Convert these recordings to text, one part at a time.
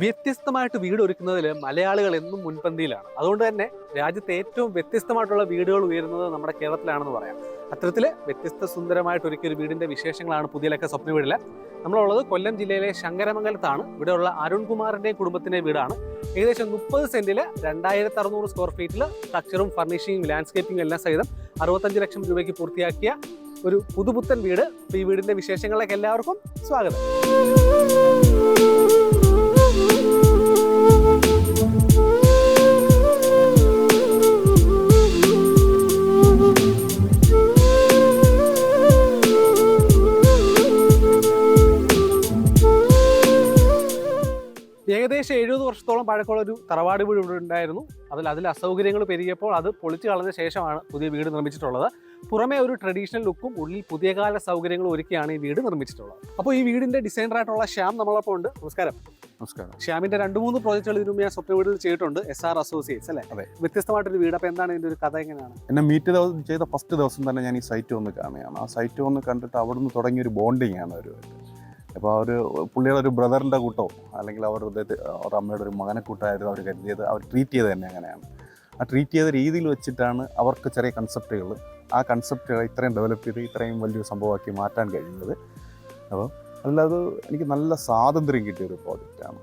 വ്യത്യസ്തമായിട്ട് വീട് ഒരുക്കുന്നതിൽ മലയാളികൾ എന്നും മുൻപന്തിയിലാണ്. അതുകൊണ്ട് തന്നെ രാജ്യത്തെ ഏറ്റവും വ്യത്യസ്തമായിട്ടുള്ള വീടുകൾ ഉയരുന്നത് നമ്മുടെ കേരളത്തിലാണെന്ന് പറയാം. അത്തരത്തിൽ വ്യത്യസ്ത സുന്ദരമായിട്ട് ഒരുക്കിയ ഒരു വീടിന്റെ വിശേഷങ്ങളാണ് പുതിയലൊക്കെ സ്വപ്ന വീടിൽ. നമ്മളുള്ളത് കൊല്ലം ജില്ലയിലെ ശങ്കരമംഗലത്താണ്. ഇവിടെയുള്ള അരുൺകുമാറിന്റെയും കുടുംബത്തിന്റെ വീടാണ്. ഏകദേശം മുപ്പത് സെന്റിൽ രണ്ടായിരത്തി അറുന്നൂറ് സ്ക്വയർ ഫീറ്റിൽ സ്ട്രക്ചറും ഫർണിഷിങ്ങും ലാൻഡ്സ്കേപ്പിംഗും എല്ലാം സഹിതം അറുപത്തഞ്ച് ലക്ഷം രൂപയ്ക്ക് പൂർത്തിയാക്കിയ ഒരു പുതുപുത്തൻ വീട്. ഈ വീടിന്റെ വിശേഷങ്ങളിലേക്ക് എല്ലാവർക്കും സ്വാഗതം. ഏകദേശം എഴുപത് വർഷത്തോളം പഴക്കമുള്ള ഒരു തറവാട് വീട് ഇവിടെ ഉണ്ടായിരുന്നു. അതിൽ അതിൽ അസൗകര്യങ്ങൾ പെരുകിയപ്പോൾ അത് പൊളിച്ചു കളഞ്ഞ ശേഷമാണ് പുതിയ വീട് നിർമ്മിച്ചിട്ടുള്ളത്. പുറമേ ഒരു ട്രഡീഷണൽ ലുക്കും ഉള്ളിൽ പുതിയ കാല സൗകര്യങ്ങൾ ഒരുക്കിയാണ് ഈ വീട് നിർമ്മിച്ചിട്ടുള്ളത്. അപ്പോൾ ഈ വീടിന്റെ ഡിസൈനറായിട്ടുള്ള ശ്യാം നമ്മളപ്പോൾ ഉണ്ട്. നമസ്കാരം. നമസ്കാരം. ശ്യാമിന്റെ രണ്ട് മൂന്ന് പ്രോജക്റ്റുകൾ ഇതിനു ഞാൻ സ്വപ്ന വീട്ടിൽ ചെയ്തിട്ടുണ്ട്. എസ് ആർ അസോസിയേറ്റ്സ് അല്ലേ? അതെ. വ്യത്യസ്തമായിട്ടൊരു വീട്. അപ്പോൾ എന്താണ് ഇതിന്റെ ഒരു കഥ എങ്ങനെയാണ്? എന്നെ മീറ്റ് ചെയ്ത ഫസ്റ്റ് ദിവസം തന്നെ ഞാൻ ഈ സൈറ്റ് വന്ന് കാണുകയാണ്. ആ സൈറ്റ് വന്ന് കണ്ടിട്ട് അവിടുന്ന് തുടങ്ങിയ ഒരു ബോണ്ടിങ് ആണ് ഒരു അപ്പോൾ അവർ പുള്ളിയുടെ ഒരു ബ്രദറിന്റെ കൂട്ടോ അല്ലെങ്കിൽ അവരുടെ അവർ അമ്മയുടെ ഒരു മകനെ കൂട്ടായിരുന്നു അവർ കരുതിയത്. അവർ ട്രീറ്റ് ചെയ്ത് തന്നെ അങ്ങനെയാണ്. ആ ട്രീറ്റ് ചെയ്ത രീതിയിൽ വെച്ചിട്ടാണ് അവർക്ക് ചെറിയ കൺസെപ്റ്റുകൾ ആ കൺസെപ്റ്റുകൾ ഇത്രയും ഡെവലപ്പ് ചെയ്ത് ഇത്രയും വലിയൊരു സംഭവമാക്കി മാറ്റാൻ കഴിയുന്നത് അപ്പോൾ അല്ലാതെ എനിക്ക് നല്ല സ്വാതന്ത്ര്യം കിട്ടിയ ഒരു പ്രോജക്റ്റാണ്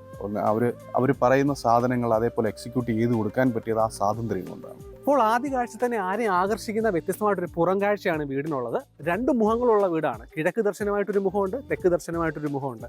അവർ അവർ പറയുന്ന സാധനങ്ങൾ അതേപോലെ എക്സിക്യൂട്ട് ചെയ്ത് കൊടുക്കാൻ പറ്റിയത് ആ സ്വാതന്ത്ര്യം കൊണ്ടാണ്. അപ്പോൾ ആദ്യ കാഴ്ച തന്നെ ആരെയും ആകർഷിക്കുന്ന വ്യത്യസ്തമായിട്ടൊരു പുറം കാഴ്ചയാണ് വീടിനുള്ളത്. രണ്ട് മുഖങ്ങളുള്ള വീടാണ്. കിഴക്ക് ദർശനമായിട്ടൊരു മുഖമുണ്ട് തെക്ക് ദർശനമായിട്ടൊരു മുഖമുണ്ട്.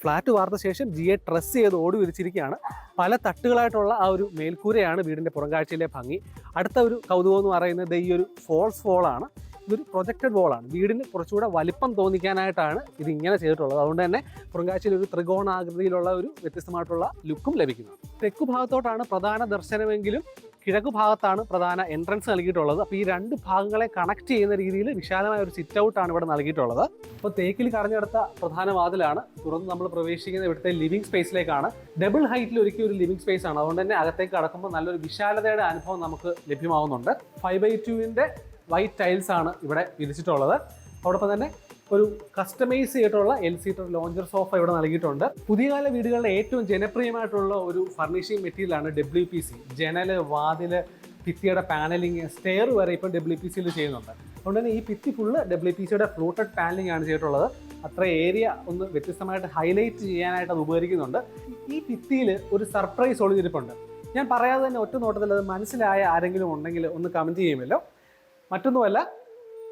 ഫ്ലാറ്റ് വാർത്ത ശേഷം ജിയെ ട്രസ് ചെയ്ത് ഓടി വിരിച്ചിരിക്കുകയാണ്. പല തട്ടുകളായിട്ടുള്ള ആ ഒരു മേൽക്കൂരയാണ് വീടിന്റെ പുറം കാഴ്ചയിലെ ഭംഗി. അടുത്ത ഒരു കൗതുകം എന്ന് പറയുന്നത് ഈ ഒരു ഫോൾസ് ഫോളാണ് ഇതൊരു പ്രൊജക്റ്റഡ് വോളാണ് വീടിന് കുറച്ചുകൂടെ വലിപ്പം തോന്നിക്കാനായിട്ടാണ് ഇത് ഇങ്ങനെ ചെയ്തിട്ടുള്ളത്. അതുകൊണ്ട് തന്നെ പുറങ്കാഴ്ചയിൽ ഒരു ത്രികോണാകൃതിയിലുള്ള ഒരു വ്യത്യസ്തമായിട്ടുള്ള ലുക്കും ലഭിക്കുന്നത് തെക്കു ഭാഗത്തോട്ടാണ് പ്രധാന ദർശനമെങ്കിലും കിഴക്ക് ഭാഗത്താണ് പ്രധാന എൻട്രൻസ് നൽകിയിട്ടുള്ളത്. അപ്പോൾ ഈ രണ്ട് ഭാഗങ്ങളെ കണക്ട് ചെയ്യുന്ന രീതിയിൽ വിശാലമായ ഒരു സിറ്റ് ഔട്ടാണ് ഇവിടെ നൽകിയിട്ടുള്ളത്. അപ്പോൾ തേക്കിൽ കറഞ്ഞെടുത്ത പ്രധാന വാതിലാണ്. തുറന്ന് നമ്മൾ പ്രവേശിക്കുന്ന ഇവിടുത്തെ ലിവിംഗ് സ്പേസിലേക്കാണ് ഡബിൾ ഹൈറ്റിൽ ഒരുക്കിയ ഒരു ലിവിംഗ് സ്പേസ് ആണ്. അതുകൊണ്ട് തന്നെ അകത്തേക്ക് കടക്കുമ്പോൾ നല്ലൊരു വിശാലതയുടെ അനുഭവം നമുക്ക് ലഭ്യമാവുന്നുണ്ട്. ഫൈവ് ബൈ ടുവിന്റെ വൈറ്റ് ടൈൽസ് ആണ് ഇവിടെ വിരിച്ചിട്ടുള്ളത്. അതോടൊപ്പം തന്നെ ഒരു കസ്റ്റമൈസ് ചെയ്തിട്ടുള്ള എൽ സീറ്റർ ലോഞ്ചർ സോഫ ഇവിടെ നൽകിയിട്ടുണ്ട്. പുതിയ കാല വീടുകളിലെ ഏറ്റവും ജനപ്രിയമായിട്ടുള്ള ഒരു ഫർണിഷിംഗ് മെറ്റീരിയലാണ് ഡബ്ല്യു പി സി ജനൽ വാതിൽ ഭിത്തിയുടെ പാനലിങ് സ്റ്റെയർ വരെ ഇപ്പം ഡബ്ല്യു പി സിയിൽ ചെയ്യുന്നുണ്ട്. അതുകൊണ്ട് തന്നെ ഈ ഭിത്തി ഫുള്ള് ഡബ്ല്യു പി സിയുടെ ഫ്ലൂട്ടഡ് പാനലിംഗ് ആണ് ചെയ്തിട്ടുള്ളത്. അത്ര ഏരിയ ഒന്ന് വ്യത്യസ്തമായിട്ട് ഹൈലൈറ്റ് ചെയ്യാനായിട്ട് അത് ഉപകരിക്കുന്നുണ്ട്. ഈ ഭിത്തിയിൽ ഒരു സർപ്രൈസ് ഒളിഞ്ഞിരിപ്പുണ്ട്. ഞാൻ പറയാതെ തന്നെ ഒറ്റ നോട്ടത്തിൽ അത് മനസ്സിലായ ആരെങ്കിലും ഉണ്ടെങ്കിൽ ഒന്ന് കമന്റ് ചെയ്യുമല്ലോ. മറ്റൊന്നുമല്ല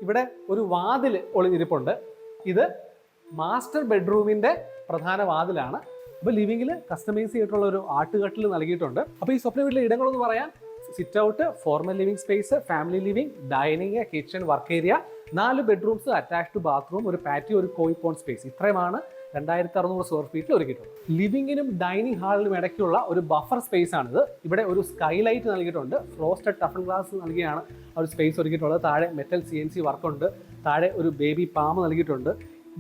ഇവിടെ ഒരു വാതിൽ ഒളിഞ്ഞിരിപ്പുണ്ട്. ഇത് മാസ്റ്റർ ബെഡ്റൂമിന്റെ പ്രധാന വാതിലാണ്. അപ്പോൾ ലിവിങ്ങിൽ കസ്റ്റമൈസ് ചെയ്തിട്ടുള്ള ഒരു ആട്ടുകട്ടിൽ നൽകിയിട്ടുണ്ട്. അപ്പോൾ ഈ സ്വപ്ന വീട്ടിലെ ഇടങ്ങളെന്ന് പറയാൻ sit out formal living space family living dining kitchen work area നാല് ബെഡ്റൂംസ് അറ്റാച്ച്ഡ് ബാത്റൂം ഒരു പാറ്റി ഒരു കോയിപ്പോൺ സ്പേസ് ഇത്രയുമാണ് രണ്ടായിരത്തി അറുന്നൂറ് സ്ക്വയർ ഫീറ്റിൽ ഒരുക്കിയിട്ടുണ്ട്. ലിവിങ്ങിനും ഡൈനിങ് ഹാളിനും ഇടയ്ക്കുള്ള ഒരു ബഫർ സ്പേസ് ആണിത്. ഇവിടെ ഒരു സ്കൈലൈറ്റ് നൽകിയിട്ടുണ്ട്. ഫ്രോസ്റ്റഡ് ടഫൺ ഗ്ലാസ് നൽകിയാണ് ഒരു സ്പേസ് ഒരുക്കിയിട്ടുള്ളത്. താഴെ മെറ്റൽ സി എൻ സി വർക്കുണ്ട് താഴെ ഒരു ബേബി പാമ്പ് നൽകിയിട്ടുണ്ട്.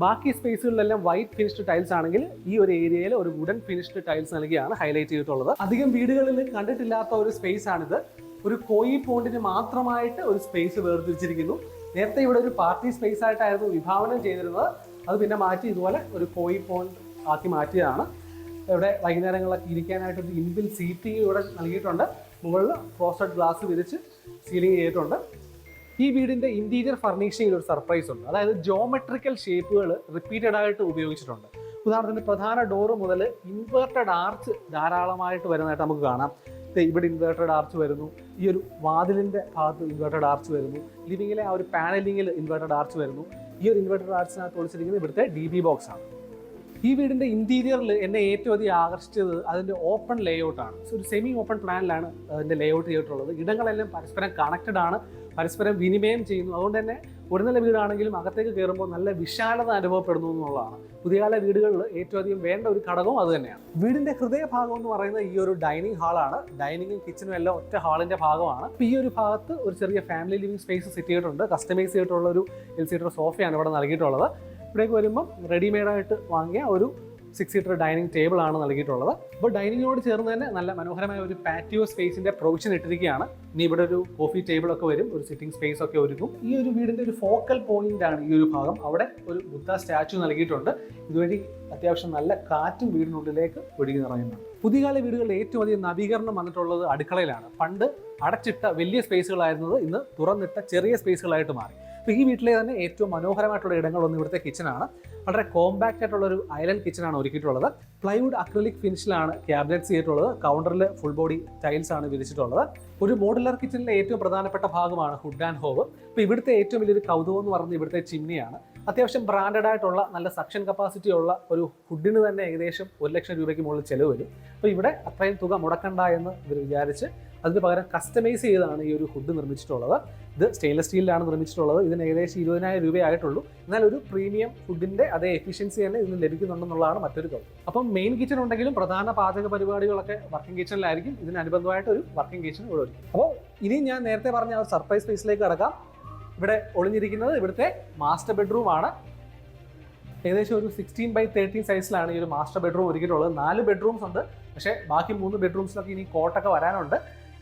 ബാക്കി സ്പേസുകളിലെല്ലാം വൈറ്റ് ഫിനിഷ്ഡ് ടൈൽസ് ആണെങ്കിൽ ഈ ഒരു ഏരിയയിൽ ഒരു വുഡൻ ഫിനിഷ്ഡ് ടൈൽസ് നൽകിയാണ് ഹൈലൈറ്റ് ചെയ്തിട്ടുള്ളത്. അധികം വീടുകളിൽ കണ്ടിട്ടില്ലാത്ത ഒരു സ്പേസ് ആണിത്. ഒരു കോയി പോണ്ടിന് മാത്രമായിട്ട് ഒരു സ്പേസ് വേർതിരിച്ചിരിക്കുന്നു. നേരത്തെ ഇവിടെ ഒരു പാർട്ടി സ്പേസ് ആയിട്ടായിരുന്നു വിഭാവനം ചെയ്തിരുന്നത്. അത് പിന്നെ മാറ്റി ഇതുപോലെ ഒരു കോയി പോണ്ട് ആക്കി മാറ്റിയതാണ്. ഇവിടെ വൈകുന്നേരങ്ങളിലൊക്കെ ഇരിക്കാനായിട്ട് ഒരു ഇൻബിൽ സീറ്റിംഗ് ഇവിടെ നൽകിയിട്ടുണ്ട്. മുകളിൽ ഫ്രോസ്റ്റഡ് ഗ്ലാസ് വിരിച്ച് സീലിംഗ് ചെയ്തിട്ടുണ്ട്. ഈ വീടിന്റെ ഇന്റീരിയർ ഫർണിഷിംഗിൽ ഒരു സർപ്രൈസ് ഉണ്ട്. അതായത് ജോമെട്രിക്കൽ ഷേപ്പുകൾ റിപ്പീറ്റഡ് ആയിട്ട് ഉപയോഗിച്ചിട്ടുണ്ട്. ഉദാഹരണത്തിന് പ്രധാന ഡോറ് മുതൽ ഇൻവേർട്ടഡ് ആർച്ച് ധാരാളമായിട്ട് വരുന്നതായിട്ട് നമുക്ക് കാണാം. ഇവിടെ ഇൻവേർട്ടഡ് ആർച്ച് വരുന്നു. ഈ ഒരു വാതിലിന്റെ ഭാഗത്ത് ഇൻവേർട്ടഡ് ആർച്ച് വരുന്നു. ലിവിങ്ങിലെ ആ ഒരു പാനലിങ്ങിൽ ഇൻവേർട്ടഡ് ആർച്ച് വരുന്നു. ഈ ഒരു ഇൻവെർട്ടർ ആർട്സിനകത്ത് ഒളിച്ചിരിക്കുന്നത് ഇവിടുത്തെ ഡി ബി ബോക്സ് ആണ്. ഈ വീടിന്റെ ഇന്റീരിയറിൽ എന്നെ ഏറ്റവും അധികം ആകർഷിച്ചത് അതിന്റെ ഓപ്പൺ ലേഔട്ടാണ് സോ ഒരു സെമി ഓപ്പൺ പ്ലാനിലാണ് അതിന്റെ ലേഔട്ട് ചെയ്തിട്ടുള്ളത്. ഇടങ്ങളെല്ലാം പരസ്പരം കണക്റ്റഡ് ആണ് പരസ്പരം വിനിമയം ചെയ്യുന്നു. അതുകൊണ്ട് തന്നെ ഒരു നില വീടാണെങ്കിലും അകത്തേക്ക് കയറുമ്പോൾ നല്ല വിശാലത അനുഭവപ്പെടുന്നു എന്നുള്ളതാണ്. പുതിയകാല വീടുകളിൽ ഏറ്റവും അധികം വേണ്ട ഒരു ഘടകവും അത് തന്നെയാണ്. വീടിന്റെ ഹൃദയഭാഗം എന്ന് പറയുന്നത് ഈ ഒരു ഡൈനിങ് ഹാളാണ്. ഡൈനിങ്ങും കിച്ചനും എല്ലാം ഒറ്റ ഹാളിന്റെ ഭാഗമാണ്. ഈ ഒരു ഭാഗത്ത് ഒരു ചെറിയ ഫാമിലി ലിവിംഗ് സ്പേസ് സെറ്റ് ചെയ്തിട്ടുണ്ട് കസ്റ്റമൈസ് ചെയ്തിട്ടുള്ള ഒരു എൽ സീറ്റർ സോഫയാണ് ഇവിടെ നൽകിയിട്ടുള്ളത്. ഇവിടേക്ക് വരുമ്പം റെഡിമെയ്ഡായിട്ട് വാങ്ങിയ ഒരു സിക്സ് സീറ്റർ ഡൈനിങ് ടേബിൾ ആണ് നൽകിയിട്ടുള്ളത്. അപ്പോൾ ഡൈനിങ്ങിനോട് ചേർന്ന് തന്നെ നല്ല മനോഹരമായ ഒരു പാറ്റിയോ സ്പേസിന്റെ പ്രൊവിഷൻ ഇട്ടിരിക്കുകയാണ്. ഇനി ഇവിടെ ഒരു കോഫി ടേബിൾ ഒക്കെ വരും ഒരു സിറ്റിംഗ് സ്പേസ് ഒക്കെ ഒരുക്കും. ഈ ഒരു വീടിന്റെ ഒരു ഫോക്കൽ പോയിന്റ് ആണ് ഈ ഒരു ഭാഗം. അവിടെ ഒരു ബുദ്ധ സ്റ്റാച്ചു നൽകിയിട്ടുണ്ട്. ഇതുവഴി അത്യാവശ്യം നല്ല കാറ്റും വീടിനുള്ളിലേക്ക് ഒഴുകി നിറയുന്നുണ്ട്. പുതിയകാല വീടുകളിൽ ഏറ്റവും അധികം നവീകരണം വന്നിട്ടുള്ളത് അടുക്കളയിലാണ്. പണ്ട് അടച്ചിട്ട വലിയ സ്പേസുകളായിരുന്നത് ഇന്ന് തുറന്നിട്ട ചെറിയ സ്പേസുകളായിട്ട് മാറി. അപ്പോൾ ഈ വീട്ടിലെ തന്നെ ഏറ്റവും മനോഹരമായിട്ടുള്ള ഇടങ്ങളൊന്നും ഇവിടുത്തെ കിച്ചനാണ് വളരെ കോമ്പാക്റ്റ് ആയിട്ടുള്ള ഒരു ഐലൻഡ് കിച്ചനാണ് ഒരുക്കിയിട്ടുള്ളത്. പ്ലൈവുഡ് അക്രലിക് ഫിനിഷിലാണ് ക്യാബിനറ്റ്സ് ചെയ്തിട്ടുള്ളത്. കൗണ്ടറിൽ ഫുൾ ബോഡി ടൈൽസ് ആണ് വിരിച്ചിട്ടുള്ളത്. ഒരു മോഡുലർ കിച്ചണിലെ ഏറ്റവും പ്രധാനപ്പെട്ട ഭാഗമാണ് ഹുഡ് ആൻഡ് ഹോവ് അപ്പോൾ ഇവിടുത്തെ ഏറ്റവും വലിയൊരു കൗതുകം എന്ന് പറയുന്നത് ഇവിടുത്തെ ചിമ്നിയാണ് അത്യാവശ്യം ബ്രാൻഡഡ് ആയിട്ടുള്ള നല്ല സക്ഷൻ കപ്പാസിറ്റി ഉള്ള ഒരു ഹുഡിന് തന്നെ ഏകദേശം ഒരു ലക്ഷം രൂപയ്ക്ക് മുകളിൽ ചിലവ് വരും. അപ്പോൾ ഇവിടെ അത്രയും തുക മുടക്കണ്ട എന്ന് ഇവർ വിചാരിച്ച് അതിന് പകരം കസ്റ്റമൈസ് ചെയ്താണ് ഈ ഒരു ഹുഡ് നിർമ്മിച്ചിട്ടുള്ളത്. ഇത് സ്റ്റെയിൻലെസ് സ്റ്റീലിലാണ് നിർമ്മിച്ചിട്ടുള്ളത്. ഇതിന് ഏകദേശം ഇരുപതിനായിരം രൂപയായിട്ടുള്ളൂ എന്നാൽ ഒരു പ്രീമിയം ഫുഡിന്റെ അതേ എഫിഷ്യൻസി തന്നെ ഇതിന് ലഭിക്കുന്നുണ്ടെന്നുള്ളതാണ് മറ്റൊരു കാര്യം അപ്പം മെയിൻ കിച്ചൺ ഉണ്ടെങ്കിലും പ്രധാന പാചക പരിപാടികളൊക്കെ വർക്കിംഗ് കിച്ചണിലായിരിക്കും ഇതിനനുബന്ധമായിട്ട് ഒരു വർക്കിംഗ് കിച്ചൺ ഇവിടെ ഒരുക്കും. അപ്പോൾ ഇനി ഞാൻ നേരത്തെ പറഞ്ഞ ആ സർപ്രൈസ് സ്പേസിലേക്ക് കടക്കാം. ഇവിടെ ഒളിഞ്ഞിരിക്കുന്നത് ഇവിടുത്തെ മാസ്റ്റർ ബെഡ്റൂം ആണ്. ഏകദേശം ഒരു സിക്സ്റ്റീൻ ബൈ തേർട്ടീൻ സൈസിലാണ് ഈ ഒരു മാസ്റ്റർ ബെഡ്റൂം ഒരുക്കിയിട്ടുള്ളത്. നാല് ബെഡ്റൂംസ് ഉണ്ട്. പക്ഷേ ബാക്കി മൂന്ന് ബെഡ്റൂംസിലൊക്കെ ഇനി കോട്ടൊക്കെ വരാനുണ്ട്.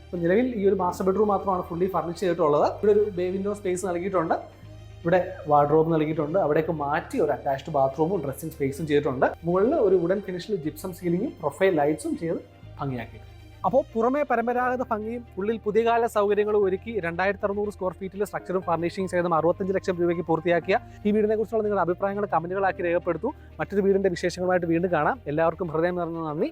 അപ്പോൾ നിലവിൽ ഈ ഒരു മാസ്റ്റർ ബെഡ്റൂം മാത്രമാണ് ഫുള്ളി ഫർണിഷ് ചെയ്തിട്ടുള്ളത്. ഇവിടെ ഒരു ബേ വിൻഡോ സ്പേസ് നൽകിയിട്ടുണ്ട്. ഇവിടെ വാർഡ്രോബ് നൽകിയിട്ടുണ്ട്. അവിടേക്ക് മാറ്റി ഒരു അറ്റാച്ച്ഡ് ബാത്റൂമും ഡ്രസ്സിംഗ് സ്പേസും ചെയ്തിട്ടുണ്ട്. മുകളിൽ ഒരു വുഡൻ ഫിനിഷിൽ ജിപ്സം സീലിങ്ങും പ്രൊഫൈൽ ലൈറ്റ്സും ചെയ്ത് ഭംഗിയാക്കി അപ്പോൾ പുറമേ പരമ്പരാഗത ഭംഗിയും ഉള്ളിൽ പുതിയ കാല സൗകര്യങ്ങളും ഒരുക്കി രണ്ടായിരത്തി അറുന്നൂറ് സ്ക്വയർ ഫീറ്റിൽ സ്ട്രക്ചറും ഫർണിഷിംഗ് ചെയ്തും അറുപത്തഞ്ച് ലക്ഷം രൂപയ്ക്ക് പൂർത്തിയാക്കിയ ഈ വീടിനെ കുറിച്ചുള്ള നിങ്ങളുടെ അഭിപ്രായങ്ങൾ കമന്റുകളാക്കി രേഖപ്പെടുത്തു. മറ്റൊരു വീടിന്റെ വിശേഷങ്ങളുമായിട്ട് വീണ്ടും കാണാം. എല്ലാവർക്കും ഹൃദയം നിറഞ്ഞ നന്ദി.